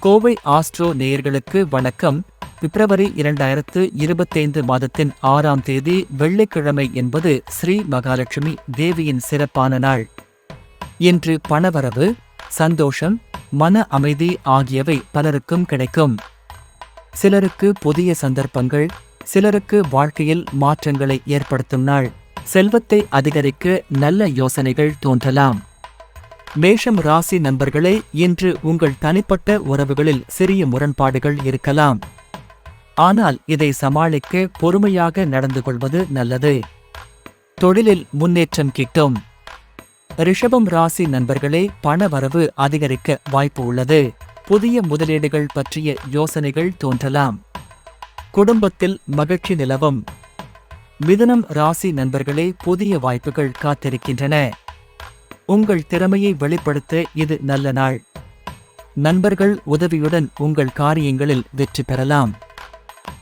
Kovai astro நேயர்களுக்கு வணக்கம். பிப்ரவரி இரண்டாயிரத்து இருபத்தைந்து மாதத்தின் ஆறாம் தேதி வெள்ளிக்கிழமை என்பது ஸ்ரீ மகாலட்சுமி தேவியின் சிறப்பான நாள். இன்று பணவரவு சந்தோஷம் மன அமைதி ஆகியவை பலருக்கும் கிடைக்கும். சிலருக்கு புதிய சந்தர்ப்பங்கள் சிலருக்கு வாழ்க்கையில் மாற்றங்களை ஏற்படுத்தும் நாள். செல்வத்தை அதிகரிக்க நல்ல யோசனைகள் தோன்றலாம். மேஷம் ராசி நண்பர்களே இன்று உங்கள் தனிப்பட்ட உறவுகளில் சிறிய முரண்பாடுகள் இருக்கலாம். ஆனால் இதை சமாளிக்க பொறுமையாக நடந்து கொள்வது நல்லது. தொழிலில் முன்னேற்றம் கிட்டும். ரிஷபம் ராசி நண்பர்களே பண வரவு அதிகரிக்க வாய்ப்பு உள்ளது. புதிய முதலீடுகள் பற்றிய யோசனைகள் தோன்றலாம். குடும்பத்தில் மகிழ்ச்சி நிலவும். மிதுனம் ராசி நண்பர்களே புதிய வாய்ப்புகள் காத்திருக்கின்றன. உங்கள் திறமையை வெளிப்படுத்த இது நல்ல நாள். நண்பர்கள் உதவியுடன் உங்கள் காரியங்களில் வெற்றி பெறலாம்.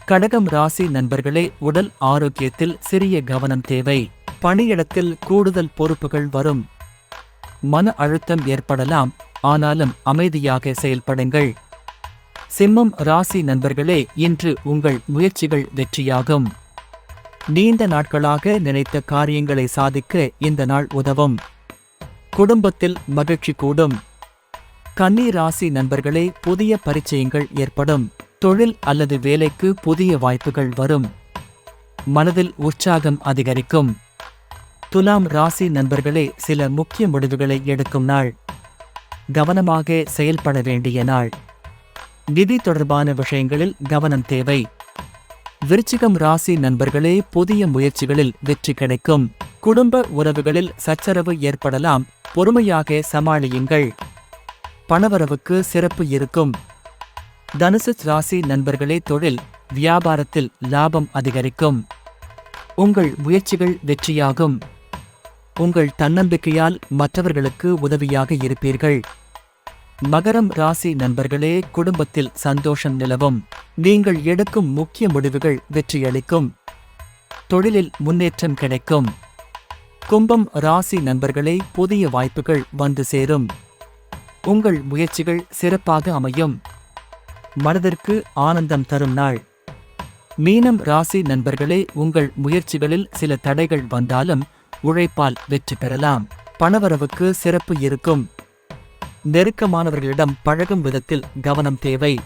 கடகம் ராசி நண்பர்களே உடல் ஆரோக்கியத்தில் சிறிய கவனம் தேவை. பணியிடத்தில் கூடுதல் பொறுப்புகள் வரும். மன அழுத்தம் ஏற்படலாம் ஆனாலும் அமைதியாக செயல்படுங்கள். சிம்மம் ராசி நண்பர்களே இன்று உங்கள் முயற்சிகள் வெற்றியாகும். நீண்ட நாட்களாக நினைத்த காரியங்களை சாதிக்க இந்த நாள் உதவும். குடும்பத்தில் மகிழ்ச்சி கூடும். கன்னி ராசி நண்பர்களே புதிய பரிச்சயங்கள் ஏற்படும். தொழில் அல்லது வேலைக்கு புதிய வாய்ப்புகள் வரும். மனதில் உற்சாகம் அதிகரிக்கும். துலாம் ராசி நண்பர்களே சில முக்கிய முடிவுகளை எடுக்கும் நாள். கவனமாக செயல்பட வேண்டிய நாள். நிதி தொடர்பான விஷயங்களில் கவனம் தேவை. விருச்சிகம் ராசி நண்பர்களே புதிய முயற்சிகளில் வெற்றி கிடைக்கும். குடும்ப உறவுகளில் சச்சரவு ஏற்படலாம். பொறுமையாக சமாளியுங்கள். பணவரவுக்கு சிறப்பு இருக்கும். தனுசு ராசி நண்பர்களே தொழில் வியாபாரத்தில் லாபம் அதிகரிக்கும். உங்கள் முயற்சிகள் வெற்றியாகும். உங்கள் தன்னம்பிக்கையால் மற்றவர்களுக்கு உதவியாக இருப்பீர்கள். மகரம் ராசி நண்பர்களே குடும்பத்தில் சந்தோஷம் நிலவும். நீங்கள் எடுக்கும் முக்கிய முடிவுகள் வெற்றியளிக்கும். தொழிலில் முன்னேற்றம் கிடைக்கும். கும்பம் ராசி நண்பர்களே புதிய வாய்ப்புகள் வந்து சேரும். உங்கள் முயற்சிகள் சிறப்பாக அமையும். மனதிற்கு ஆனந்தம் தரும் நாள். மீனம் ராசி நண்பர்களே உங்கள் முயற்சிகளில் சில தடைகள் வந்தாலும் உழைப்பால் வெற்றி பெறலாம். பணவரவுக்கு சிறப்பு இருக்கும். நெருக்கமானவர்களிடம் பழகும் விதத்தில் கவனம் தேவை.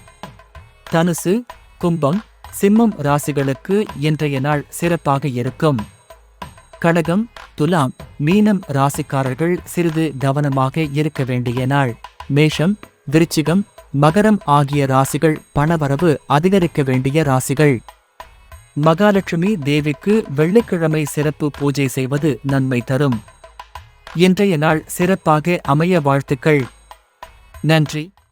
தனுசு கும்பம் சிம்மம் ராசிகளுக்கு இன்றைய நாள் சிறப்பாக இருக்கும். கடகம் துலாம் மீனம் ராசிக்காரர்கள் சிறிது கவனமாக இருக்க வேண்டிய நாள். மேஷம் விருச்சிகம் மகரம் ஆகிய ராசிகள் பணவரவு அதிகரிக்க வேண்டிய ராசிகள். மகாலட்சுமி தேவிக்கு வெள்ளிக்கிழமை சிறப்பு பூஜை செய்வது நன்மை தரும். இன்றைய நாள் சிறப்பாக அமைய வாழ்த்துக்கள். நன்றி.